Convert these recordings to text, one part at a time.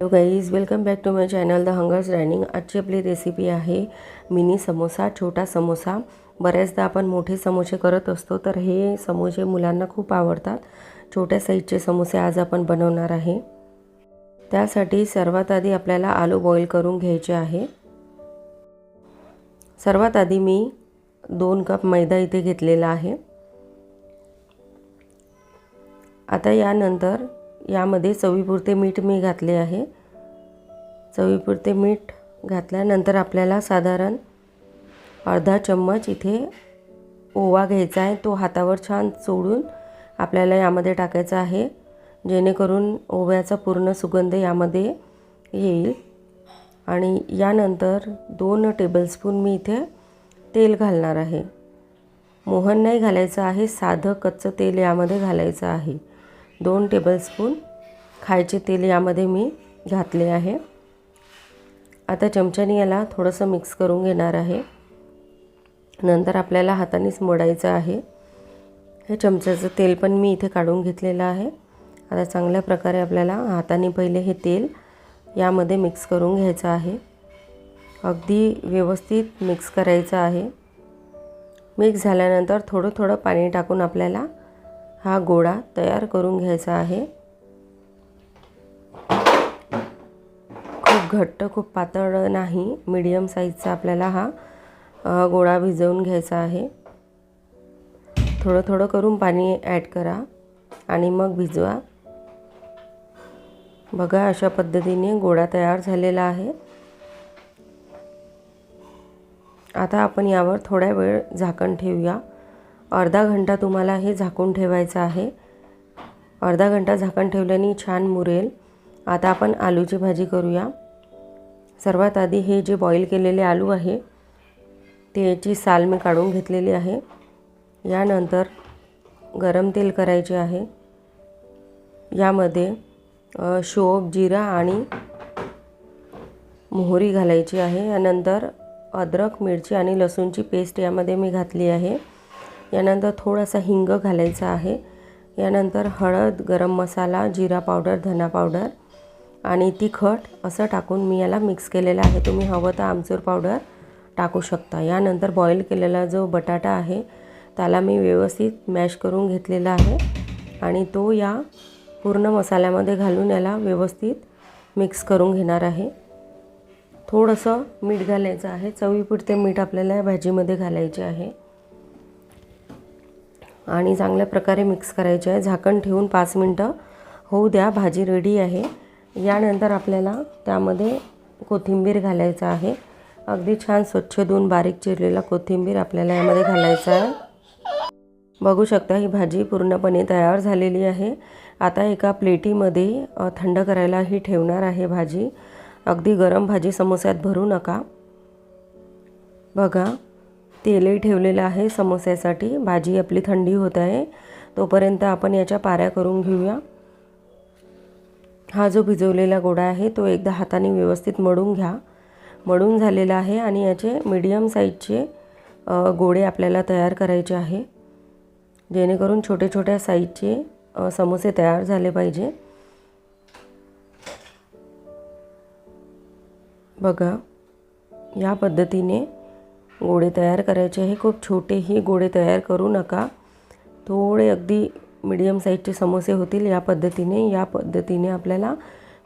Hello guys welcome back to my channel the hungers dining आजची आपली recipe आहे mini samosa छोटा समोसा बऱ्याचदा आपण मोठे समोसे करत असतो तर हे समोसे मुलांना खूप आवडतात. छोट्या साईजचे समोसे आज आपण बनवणार आहे. त्यासाठी सर्वात आधी आपल्याला आलू बॉईल करून घ्यायचे आहे. सर्वात आधी मी दोन कप मैदा इथे घेतलेला आहे. आता यानंतर यामध्ये चवीपुरते मीठ मी घातले आहे. चवीपुरते मीठ घातल्यानंतर आपल्याला साधारण अर्धा चम्मच इथे ओवा घ्यायचा आहे. तो हातावर छान चोडून आपल्याला यामध्ये टाकायचा आहे. जेणेकरून ओव्याचा पूर्ण सुगंध यामध्ये येईल. आणि यानंतर दोन टेबलस्पून मी इथे तेल घालणार आहे. मोहन नाही घालायचं आहे. साधं कच्चं तेल यामध्ये घालायचं आहे. दोन टेबलस्पून खायचे तेल यामध्ये मी घातले आहे. आता चमच्याने याला थोडंसं मिक्स करून घेणार आहे. नंतर आपल्याला हातानेच मोडायचं आहे. हे चमच्याचं तेल पण मी इथे काढून घेतलेलं आहे. आता चांगल्या प्रकारे आपल्याला हाताने पहिले हे तेल यामध्ये मिक्स करून घ्यायचं आहे. अगदी व्यवस्थित मिक्स करायचं आहे. मिक्स झाल्यानंतर थोडं थोडं पाणी टाकून आपल्याला हा गोळा तयार करून घ्यायचा आहे. खूप घट्ट खूप पातळ नाही मीडियम साईजचा आपल्याला हा गोळा भिजवून घ्यायचा आहे. थोडं थोडं करून पाणी ॲड करा आणि मग भिजवा. बघा अशा पद्धतीने गोळा तयार झालेला आहे. आता आपण यावर थोड्या वेळ झाकण ठेवूया. अर्धा घंटा तुम्हाला हे झाकून ठेवायचं आहे. अर्धा घंटा झाकण ठेवल्याने छान मुरेल. आता आपण आलूची भाजी करूया. सर्वात आधी हे जे बॉईल केलेले आलू आहे त्याची साल मी काढून घेतलेली आहे. यानंतर गरम तेल करायचे आहे. यामध्ये शोप जिरा आणि मोहरी घालायची आहे. यानंतर अद्रक मिरची आणि लसूणची पेस्ट यामध्ये मी घातली आहे. यानंतर थोडासा हिंग घालायचा आहे. यानंतर हळद गरम मसाला जिरा पावडर धना पावडर आणि तिखट असं टाकून मी याला मिक्स केलेलं आहे. तुम्ही हवं तर आमचूर पावडर टाकू शकता. यानंतर बॉईल केलेला जो बटाटा आहे त्याला मी व्यवस्थित मॅश करून घेतलेला आहे आणि तो या पूर्ण मसाल्यामध्ये घालून याला व्यवस्थित मिक्स करून घेणार आहे. थोडंसं मीठ घालायचं आहे. चवीपुरते मीठ आपल्याला या भाजीमध्ये घालायचे आहे. आणि चांगल्या प्रकारे मिक्स करायचे आहे. झाकण ठेवून पाच मिनटं होऊ द्या. भाजी रेडी आहे. यानंतर आपल्याला त्यामध्ये कोथिंबीर घालायचं आहे. अगदी छान स्वच्छ धुवून बारीक चिरलेला कोथिंबीर आपल्याला यामध्ये घालायचा आहे. बघू शकता ही भाजी पूर्णपणे तयार झालेली आहे. आता एका प्लेटीमध्ये थंड करायला ही ठेवणार आहे भाजी. अगदी गरम भाजी समोस्यात भरू नका. बघा. तेलही ठेवलेलं आहे समोस्यासाठी. भाजी आपली थंडी होत आहे. तोपर्यंत आपण याच्या पाऱ्या करून घेऊया. हा जो भिजवलेला गोडा आहे तो एकदा हाताने व्यवस्थित मळून घ्या. मळून झालेला आहे आणि याचे मीडियम साईजचे गोडे आपल्याला तयार करायचे आहे. जेणेकरून छोटे छोट्या साईजचे समोसे तयार झाले पाहिजे. बघा या पद्धतीने गोळे तयार करायचे आहे. खूप छोटेही गोळे तयार करू नका. थोडे अगदी मिडियम साईजचे समोसे होतील या पद्धतीने. या पद्धतीने आपल्याला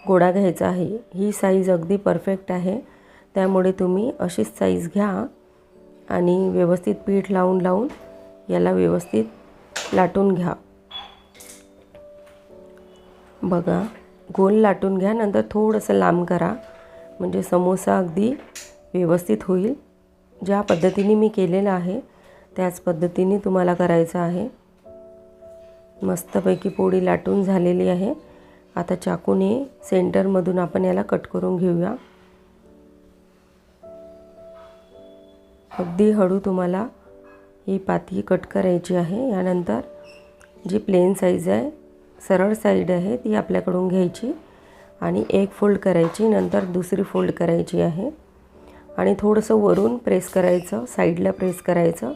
गोळा घ्यायचा आहे. ही साईज अगदी परफेक्ट आहे. त्यामुळे तुम्ही अशीच साईज घ्या आणि व्यवस्थित पीठ लावून लावून याला व्यवस्थित लाटून घ्या. बघा गोल लाटून घ्या. नंतर थोडंसं लांब करा. म्हणजे समोसा अगदी व्यवस्थित होईल. ज्या पद्धतीने मी केलेलं आहे त्याच पद्धतीने तुम्हाला करायचं आहे. मस्तपैकी पोळी लाटून झालेली आहे. आता चाकूने सेंटरमधून आपण याला कट करून घेऊया. अगदी हळू तुम्हाला ही पाती कट करायची आहे. यानंतर जी प्लेन साईज आहे सरळ साईड आहे ती आपल्याकडून घ्यायची आणि एक फोल्ड करायची. नंतर दुसरी फोल्ड करायची आहे. आणि थोडंसं वरून प्रेस करायचं साईडला प्रेस करायचं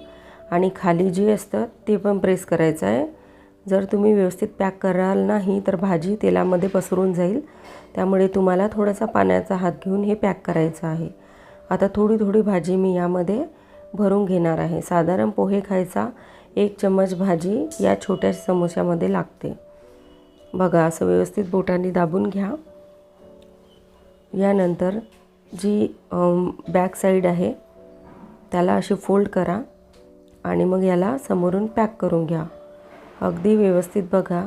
आणि खाली जे असतं ते पण प्रेस करायचं आहे. जर तुम्ही व्यवस्थित पॅक कराल नाही तर भाजी तेलामध्ये पसरून जाईल. त्यामुळे तुम्हाला थोडासा पाण्याचा हात घेऊन हे पॅक करायचं आहे. आता थोडी थोडी भाजी मी यामध्ये भरून घेणार आहे. साधारण पोहे खायचा एक चम्मच भाजी या छोट्या समोश्यामध्ये लागते. बघा असं व्यवस्थित बोटांनी दाबून घ्या. यानंतर जी बॅक साईड आहे त्याला अशी फोल्ड करा आणि मग याला समोरून पॅक करून घ्या. अगदी व्यवस्थित बघा.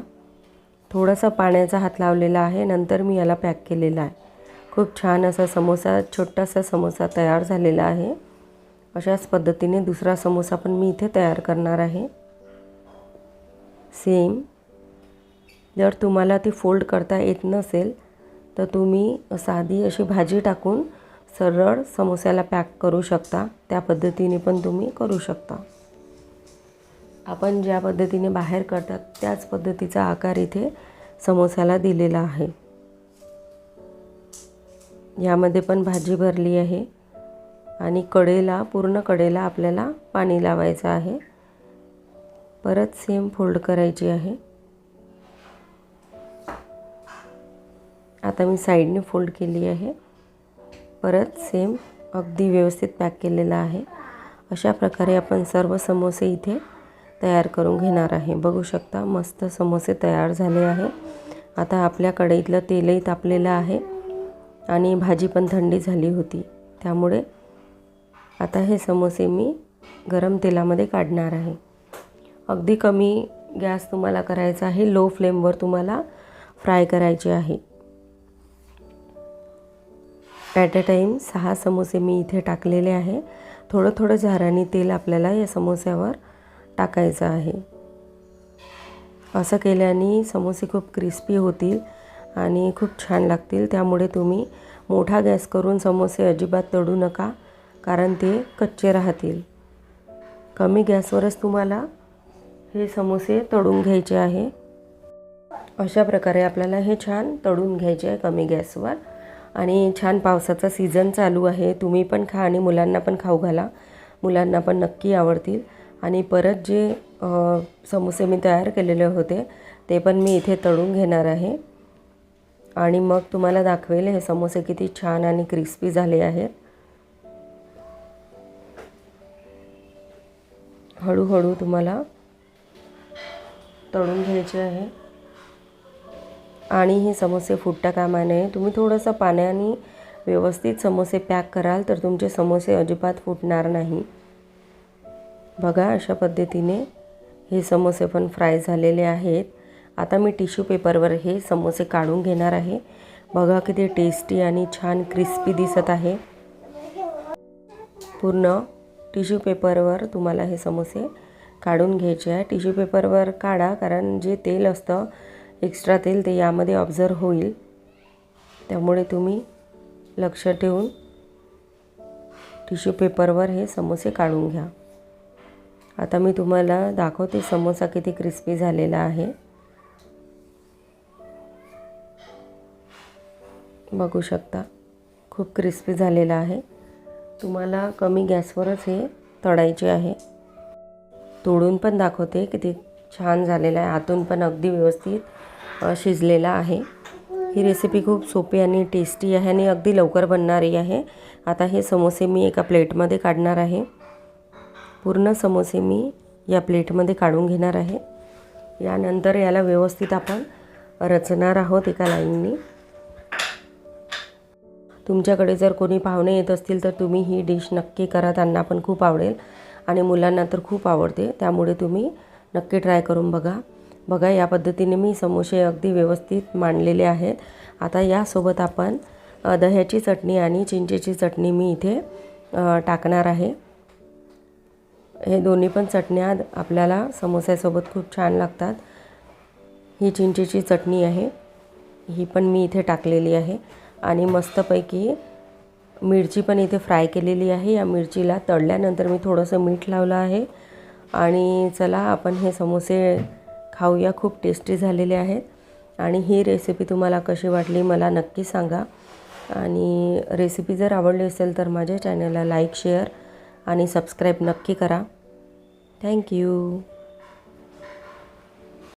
थोडासा पाण्याचा हात लावलेला आहे नंतर मी याला पॅक केलेला आहे. खूप छान असा समोसा छोटासा समोसा तयार झालेला आहे. अशाच पद्धतीने दुसरा समोसा पण मी इथे तयार करणार आहे. सेम जर तुम्हाला ती फोल्ड करता येत नसेल तर तुम्ही साधी अशी भाजी टाकून सरळ समोस्याला पॅक करू शकता. त्या पद्धतीने पण तुम्ही करू शकता. आपण ज्या पद्धतीने बाहेर करतात त्याच पद्धतीचा आकार इथे समोस्याला दिलेला आहे. यामध्ये पण भाजी भरली आहे आणि कडेला पूर्ण कडेला आपल्याला पाणी लावायचं आहे. परत सेम फोल्ड करायची आहे. आता मी साईडने फोल्ड केली आहे. परत सेम अगदी व्यवस्थित पॅक केलेलं आहे. अशा प्रकारे आपण सर्व समोसे इथे तयार करून घेणार आहे. बघू शकता मस्त समोसे तयार झाले आहे. आता आपल्या कढईतलं तेलही तापलेलं आहे आणि भाजी पण थंडी झाली होती. त्यामुळे आता हे समोसे मी गरम तेलामध्ये काढणार आहे. अगदी कमी गॅस तुम्हाला करायचा आहे लो फ्लेमवर तुम्हाला फ्राय करायचे आहे. ॲट अ टाईम सहा समोसे मी इथे टाकलेले आहे. थोडं थोडं झाराने तेल आपल्याला या समोस्यावर टाकायचं आहे. असं केल्याने समोसे खूप क्रिस्पी होतील आणि खूप छान लागतील. त्यामुळे तुम्ही मोठा गॅस करून समोसे अजिबात तळू नका कारण ते कच्चे राहतील. कमी गॅसवरच तुम्हाला हे समोसे तळून घ्यायचे आहे. अशा प्रकारे आपल्याला हे छान तळून घ्यायचे आहे कमी गॅसवर. आणि छान पावसाचा सीझन चालू आहे. तुम्ही पण खा आणि मुलांना पण खाऊ घाला. मुलांना पण नक्की आवडतील. आणि परत जे समोसे मी तयार केलेले होते ते पण मी इथे तळून घेणार आहे. आणि मग तुम्हाला दाखवेल हे समोसे किती छान आणि क्रिस्पी झाले आहेत. हळूहळू तुम्हाला तळून घ्यायचे आहे. आणि हे समोसे फुटता कामा नये. तुम्ही थोडंसं पाण्याने व्यवस्थित समोसे पॅक कराल तर तुमचे समोसे अजिबात फुटणार नाही. बघा अशा पद्धतीने हे समोसे पण फ्राय झालेले आहेत. आता मी टिश्यू पेपरवर हे समोसे काढून घेणार आहे. बघा किती टेस्टी आणि छान क्रिस्पी दिसत आहे. पूर्ण टिश्यू पेपरवर तुम्हाला हे समोसे काढून घ्यायचे आहे. टिश्यू पेपरवर काढा कारण जे तेल असतं एक्स्ट्रा तेल ते यामध्ये ऑब्झर्व होईल. त्यामुळे तुम्ही लक्ष ठेवून टिश्यू पेपरवर हे समोसे काढून घ्या. आता मी तुम्हाला दाखवते समोसा किती क्रिस्पी झालेला आहे. बघू शकता खूप क्रिस्पी झालेला आहे. तुम्हाला कमी गॅसवरच हे तळायचे आहे. तोडून पण दाखवते किती छान झालेला आहे. आतून पण अगदी व्यवस्थित शिजलेला आहे. ही रेसिपी खूप सोपी आणि टेस्टी आहे आणि अगदी लवकर बनणारी आहे. आता हे समोसे मी एका प्लेटमध्ये काढणार आहे. पूर्ण समोसे मी या प्लेटमध्ये काढून घेणार आहे. यानंतर याला व्यवस्थित आपण रचणार आहोत एका लाईननी. तुमच्याकडे जर कोणी पाहुणे येत असतील तर तुम्ही ही डिश नक्की करा. त्यांना पण खूप आवडेल आणि मुलांना तर खूप आवडते. त्यामुळे तुम्ही नक्की ट्राय करून बघा. बघा या पद्धतीने मी समोसे अगदी व्यवस्थित मांडलेले आहेत. आता यासोबत आपण दह्याची चटणी आणि चिंचेची चटणी मी इथे टाकणार आहे. हे दोन्ही पण चटण्या आपल्याला समोस्यासोबत खूप छान लागतात. ही चिंचेची चटणी आहे. ही पण मी इथे टाकलेली आहे. आणि मस्तपैकी मिरची पण इथे फ्राय केलेली आहे. या मिरचीला तळल्यानंतर मी थोडंसं मीठ लावलं आहे. आणि चला आपण हे समोसे खाऊया. खूप टेस्टी झालेले आहेत. आणि ही रेसिपी तुम्हाला कशी वाटली मला नक्की सांगा. आणि रेसिपी जर आवडली असेल तर माझ्या चॅनलला लाईक शेअर आणि सबस्क्राईब नक्की करा. थँक्यू